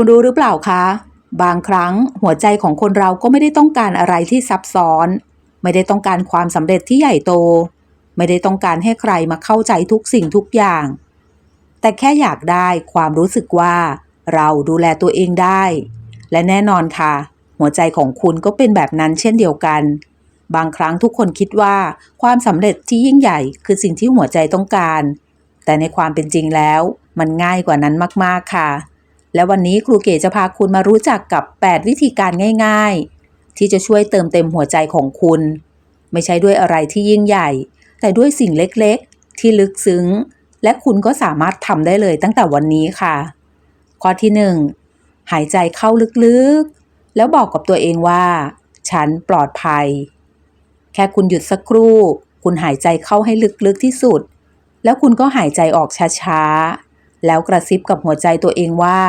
คุณรู้หรือเปล่าคะ บางครั้งหัวใจของคนเราก็ไม่ได้ต้องการอะไรที่ซับซ้อน ไม่ได้ต้องการความสำเร็จที่ใหญ่โต ไม่ได้ต้องการให้ใครมาเข้าใจทุกสิ่งทุกอย่าง แต่แค่อยากได้ความรู้สึกว่า เราดูแลตัวเองได้ และแน่นอนค่ะ หัวใจของคุณก็เป็นแบบนั้นเช่นเดียวกัน บางครั้งทุกคนคิดว่าความสำเร็จที่ยิ่งใหญ่คือสิ่งที่หัวใจต้องการ แต่ในความเป็นจริงแล้ว มันง่ายกว่านั้นมากๆค่ะ และวันนี้ครูเก๋จะพาคุณมารู้จักกับ 8 วิธีการง่ายๆ ที่จะช่วยเติมเต็มหัวใจของคุณ ไม่ใช่ด้วยอะไรที่ยิ่งใหญ่ แต่ด้วยสิ่งเล็กๆ ที่ลึกซึ้ง และคุณก็สามารถทำได้เลยตั้งแต่วันนี้ค่ะ ข้อที่ 1 หายใจเข้าลึกๆ แล้วบอกกับตัวเองว่า ฉันปลอดภัย แค่คุณหยุดสักครู่ คุณหายใจเข้าให้ลึกๆที่สุด แล้วคุณก็หายใจออกช้าๆแล้วกระซิบกับหัวใจตัวเองว่า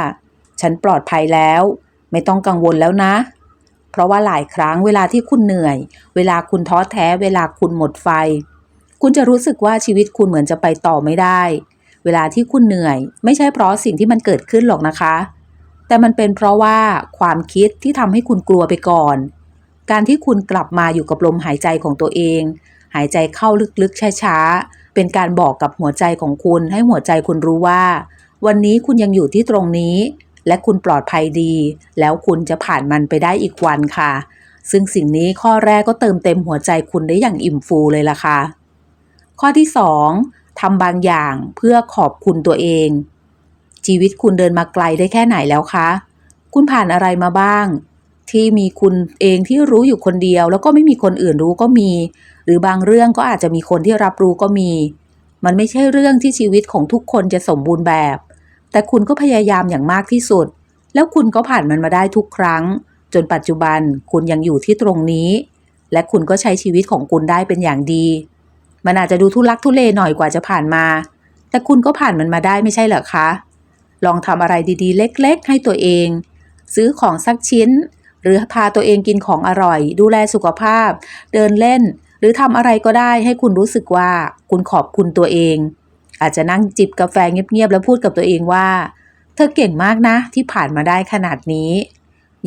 ฉันปลอดภัยแล้ว ไม่ต้องกังวลแล้วนะ เพราะว่าหลายครั้งเวลาที่คุณเหนื่อย เวลาคุณท้อแท้ เวลาคุณหมดไฟ คุณจะรู้สึกว่าชีวิตคุณเหมือนจะไปต่อไม่ได้ เวลาที่คุณเหนื่อย ไม่ใช่เพราะสิ่งที่มันเกิดขึ้นหรอกนะคะ แต่มันเป็นเพราะว่าความคิดที่ทำให้คุณกลัวไปก่อน การที่คุณกลับมาอยู่กับลมหายใจของตัวเอง หายใจเข้าลึกๆช้าๆเป็นการบอกกับหัวใจของคุณให้หัวใจคุณรู้ว่าวันนี้คุณยังอยู่ที่ตรงนี้ และคุณปลอดภัยดี แล้วคุณจะผ่านมันไปได้อีกวันค่ะ ซึ่งสิ่งนี้ข้อแรกก็เติมเต็มหัวใจคุณได้อย่างอิ่มฟูเลยล่ะค่ะ ข้อที่ 2ทำบางอย่างเพื่อขอบคุณตัวเอง ชีวิตคุณเดินมาไกลได้แค่ไหนแล้วคะ คุณผ่านอะไรมาบ้าง ที่มีคุณเองที่รู้อยู่คนเดียว แล้วก็ไม่มีคนอื่นรู้ก็มี หรือบางเรื่องก็อาจจะมีคนที่รับรู้ก็มี มันไม่ใช่เรื่องที่ชีวิตของทุกคนจะสมบูรณ์แบบ แต่คุณก็พยายามอย่างมากที่สุด แล้วคุณก็ผ่านมันมาได้ทุกครั้ง จนปัจจุบันคุณยังอยู่ที่ตรงนี้ และคุณก็ใช้ชีวิตของคุณได้เป็นอย่างดี มันอาจจะดูทุลักทุเลหน่อยกว่าจะผ่านมา แต่คุณก็ผ่านมันมาได้ไม่ใช่เหรอคะ ลองทำอะไรดีๆ เล็กๆ ให้ตัวเอง ซื้อของสักชิ้น หรือพาตัวเองกินของอร่อย ดูแลสุขภาพ เดินเล่น หรือทำอะไรก็ได้ให้คุณรู้สึกว่าคุณขอบคุณตัวเอง อาจจะนั่งจิบกาแฟเงียบๆแล้วพูดกับตัวเองว่า เธอเก่งมากนะที่ผ่านมาได้ขนาดนี้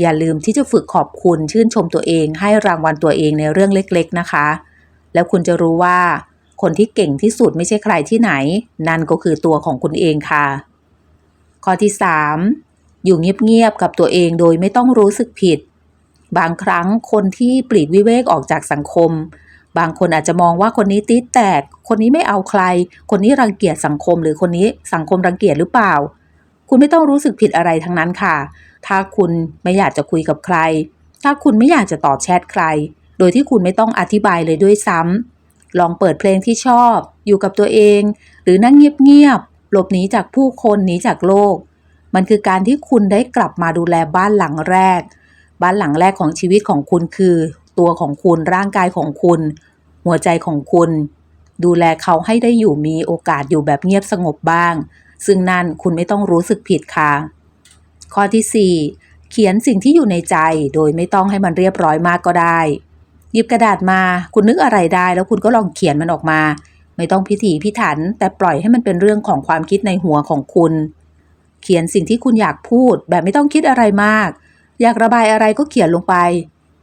อย่าลืมที่จะฝึกขอบคุณชื่นชมตัวเอง ให้รางวัลตัวเองในเรื่องเล็กๆนะคะ แล้วคุณจะรู้ว่า คนที่เก่งที่สุดไม่ใช่ใครที่ไหน นั่นก็คือตัวของคุณเองค่ะ ข้อที่ 3 อยู่เงียบๆกับตัวเองโดยไม่ต้องรู้สึกผิด บางครั้งคนที่ปลีกวิเวกออกจากสังคม บางคนอาจจะมองว่าคนนี้ติดแตก คนนี้ไม่เอาใคร คนนี้รังเกียจสังคม หรือคนนี้สังคมรังเกียจหรือเปล่า คุณไม่ต้องรู้สึกผิดอะไรทั้งนั้นค่ะ ถ้าคุณไม่อยากจะคุยกับใคร ถ้าคุณไม่อยากจะตอบแชทใคร โดยที่คุณไม่ต้องอธิบายเลยด้วยซ้ำลองเปิดเพลงที่ชอบ อยู่กับตัวเอง หรือนั่งเงียบๆหลบหนีจากผู้คนหนีจากโลก มันคือการที่คุณได้กลับมาดูแลบ้านหลังแรก บ้านหลังแรกของชีวิตของคุณคือ ตัวของคุณร่างกายของคุณ หัวใจของคุณ ดูแลเขาให้ได้อยู่มีโอกาสอยู่แบบเงียบสงบบ้าง ซึ่งนั่นคุณไม่ต้องรู้สึกผิดค่ะ ข้อที่ 4 เขียนสิ่งที่อยู่ในใจโดยไม่ต้องให้มันเรียบร้อยมากก็ได้ หยิบกระดาษมา คุณนึกอะไรได้ แล้วคุณก็ลองเขียนมันออกมา ไม่ต้องพิถีพิถัน แต่ปล่อยให้มันเป็นเรื่องของความคิดในหัวของคุณ เขียนสิ่งที่คุณอยากพูดแบบไม่ต้องคิดอะไรมาก อยากระบายอะไรก็เขียนลงไป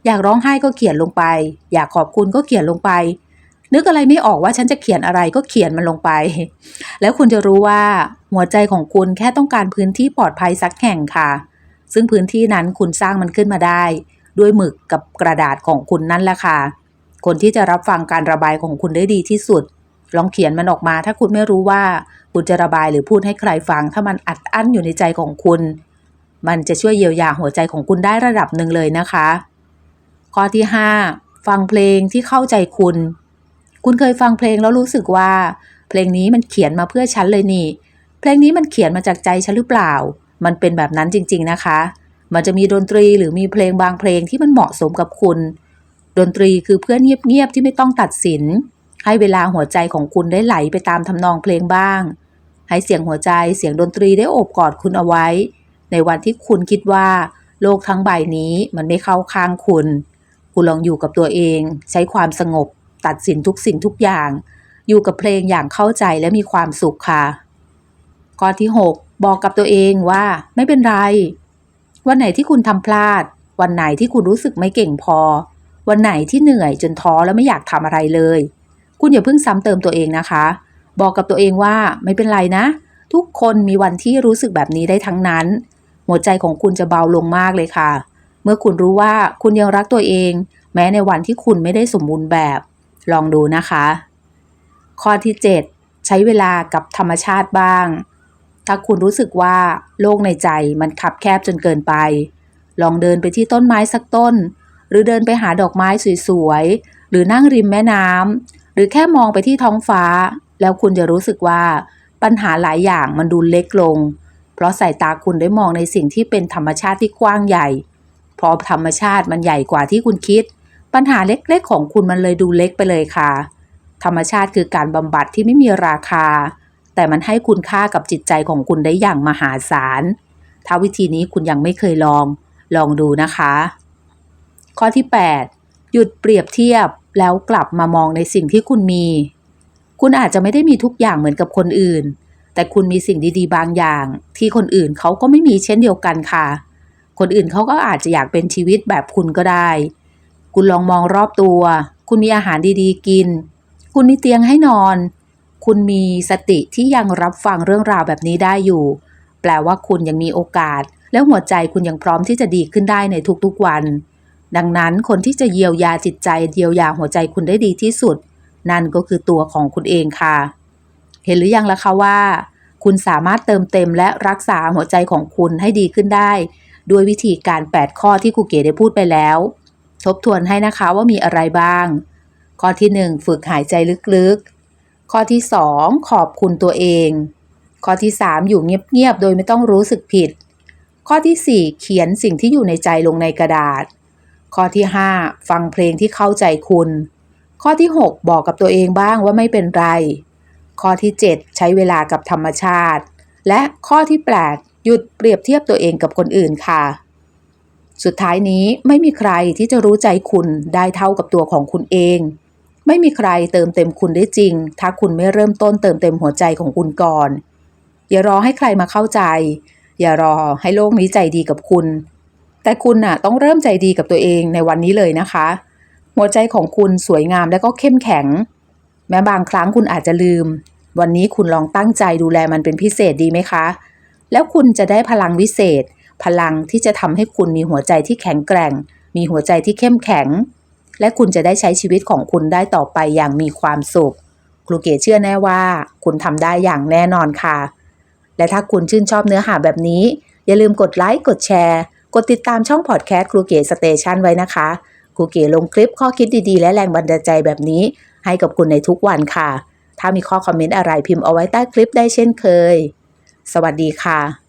อยากร้องไห้ก็เขียนลงไป อยากขอบคุณก็เขียนลงไป นึกอะไรไม่ออกว่าฉันจะเขียนอะไรก็เขียนมันลงไป แล้วคุณจะรู้ว่าหัวใจของคุณแค่ต้องการพื้นที่ปลอดภัยสักแห่งค่ะ ซึ่งพื้นที่นั้นคุณสร้างมันขึ้นมาได้ ด้วยหมึกกับกระดาษของคุณนั่นแหละค่ะ คนที่จะรับฟังการระบายของคุณได้ดีที่สุด ลองเขียนมันออกมา ถ้าคุณไม่รู้ว่าคุณจะระบายหรือพูดให้ใครฟัง ถ้ามันอัดอั้นอยู่ในใจของคุณ มันจะช่วยเยียวยาหัวใจของคุณได้ระดับหนึ่งเลยนะคะ ข้อที่ 5 ฟังเพลงที่เข้าใจคุณ คุณเคยฟังเพลงแล้วรู้สึกว่า เพลงนี้มันเขียนมาเพื่อฉันเลยนี่ เพลงนี้มันเขียนมาจากใจฉันหรือเปล่า มันเป็นแบบนั้นจริง ๆนะคะ มันจะมีดนตรีหรือมีเพลงบางเพลงที่มันเหมาะสมกับคุณ ดนตรีคือเพื่อนเงียบๆที่ไม่ต้องตัดสิน ให้เวลาหัวใจของคุณได้ไหลไปตามทำนองเพลงบ้าง ให้เสียงหัวใจเสียงดนตรีได้โอบกอดคุณเอาไว้ ในวันที่คุณคิดว่า โลกทั้งใบนี้มันไม่เข้าข้างคุณ คุณลองอยู่กับตัวเอง ใช้ความสงบ ตัดสินทุกสิ่งทุกอย่าง อยู่กับเพลงอย่างเข้าใจและมีความสุขค่ะ ข้อที่ 6 บอกกับตัวเองว่าไม่เป็นไร วันไหนที่คุณทำพลาด วันไหนที่คุณรู้สึกไม่เก่งพอ วันไหนที่เหนื่อยจนท้อแล้วไม่อยากทำอะไรเลย คุณอย่าเพิ่งซ้ำเติมตัวเองนะคะ บอกกับตัวเองว่าไม่เป็นไรนะ ทุกคนมีวันที่รู้สึกแบบนี้ได้ทั้งนั้น หัวใจของคุณจะเบาลงมากเลยค่ะ เมื่อคุณรู้ว่าคุณยังรักตัวเอง แม้ในวันที่คุณไม่ได้สมบูรณ์แบบ ลองดูนะคะ ข้อที่ 7 ใช้เวลากับธรรมชาติบ้าง ถ้าคุณรู้สึกว่าโลกในใจมันขับแคบจนเกินไป ลองเดินไปที่ต้นไม้สักต้น หรือเดินไปหาดอกไม้สวยๆ หรือนั่งริมแม่น้ำหรือแค่มองไปที่ท้องฟ้า แล้วคุณจะรู้สึกว่าปัญหาหลายอย่างมันดูเล็กลง เพราะสายตาคุณได้มองในสิ่งที่เป็นธรรมชาติที่กว้างใหญ่ เพราะธรรมชาติมันใหญ่กว่าที่คุณคิด ปัญหาเล็กๆของคุณมันเลยดูเล็กไปเลยค่ะ ธรรมชาติคือการบำบัดที่ไม่มีราคา แต่มันให้คุณค่ากับจิตใจของคุณได้อย่างมหาศาล ถ้าวิธีนี้คุณยังไม่เคยลอง ลองดูนะคะ ข้อที่ 8 หยุดเปรียบเทียบแล้วกลับมามองในสิ่งที่คุณมี คุณอาจจะไม่ได้มีทุกอย่างเหมือนกับคนอื่น แต่คุณมีสิ่งดีๆ บางอย่าง ที่คนอื่นเขาก็ไม่มีเช่นเดียวกันค่ะ คนอื่นเขาก็อาจจะอยากเป็นชีวิตแบบคุณก็ได้ คุณลองมองรอบตัว คุณมีอาหารดีๆ กิน คุณมีเตียงให้นอน คุณมีสติที่ยังรับฟังเรื่องราวแบบนี้ได้อยู่ แปลว่าคุณยังมีโอกาส และหัวใจคุณยังพร้อมที่จะดีขึ้นได้ในทุกๆวัน ดังนั้นคนที่จะเยียวยาจิตใจเยียวยาหัวใจคุณได้ดีที่สุด นั่นก็คือตัวของคุณเองค่ะ เห็นหรือยังล่ะคะว่าคุณสามารถเติมเต็มและรักษาหัวใจของคุณให้ดีขึ้นได้ ด้วยวิธีการ 8 ข้อที่ครูเก๋ได้พูดไปแล้ว ทบทวนให้นะคะว่ามีอะไรบ้าง ข้อที่ 1 ฝึกหายใจลึกๆ ข้อที่ 2 ขอบคุณตัวเอง ข้อที่ 3 อยู่เงียบๆ โดยไม่ต้องรู้สึกผิด ข้อที่ 4 เขียนสิ่งที่อยู่ในใจลงในกระดาษ ข้อที่ 5 ฟังเพลงที่เข้าใจคุณ ข้อที่ 6 บอกกับตัวเองบ้างว่าไม่เป็นไร ข้อที่ 7 ใช้เวลากับธรรมชาติ และข้อที่ 8 หยุดเปรียบเทียบตัวเองกับคนอื่นค่ะ สุดท้ายนี้ไม่มีใครที่จะรู้ใจคุณได้เท่ากับตัวของคุณเอง ไม่มีใครเติมเต็มคุณได้จริง ถ้าคุณไม่เริ่มต้นเติมเต็มหัวใจของคุณก่อน อย่ารอให้ใครมาเข้าใจ อย่ารอให้โลกนี้ใจดีกับคุณ แต่คุณน่ะต้องเริ่มใจดีกับตัวเองในวันนี้เลยนะคะ หัวใจของคุณสวยงามและก็เข้มแข็ง แม้บางครั้งคุณอาจจะลืม วันนี้คุณลองตั้งใจดูแลมันเป็นพิเศษดีไหมคะ แล้วคุณจะได้พลังวิเศษ พลังที่จะทำให้คุณมีหัวใจที่แข็งแกร่ง มีหัวใจที่เข้มแข็ง และคุณจะได้ใช้ชีวิตของคุณได้ต่อไปอย่างมีความสุข ครูเก๋เชื่อแน่ว่า คุณทำได้อย่างแน่นอนค่ะ และถ้าคุณชื่นชอบเนื้อหาแบบนี้ อย่าลืมกดไลค์กดแชร์กดติดตามช่องพอดแคสต์ครูเก๋สเตชันไว้นะคะครูเก๋ลงคลิปข้อคิดดีๆ และแรงบันดาลใจแบบนี้ ให้กับคุณในทุกวันค่ะ ถ้ามีข้อคอมเมนต์อะไรพิมพ์เอาไว้ใต้คลิปได้เช่นเคย สวัสดีค่ะ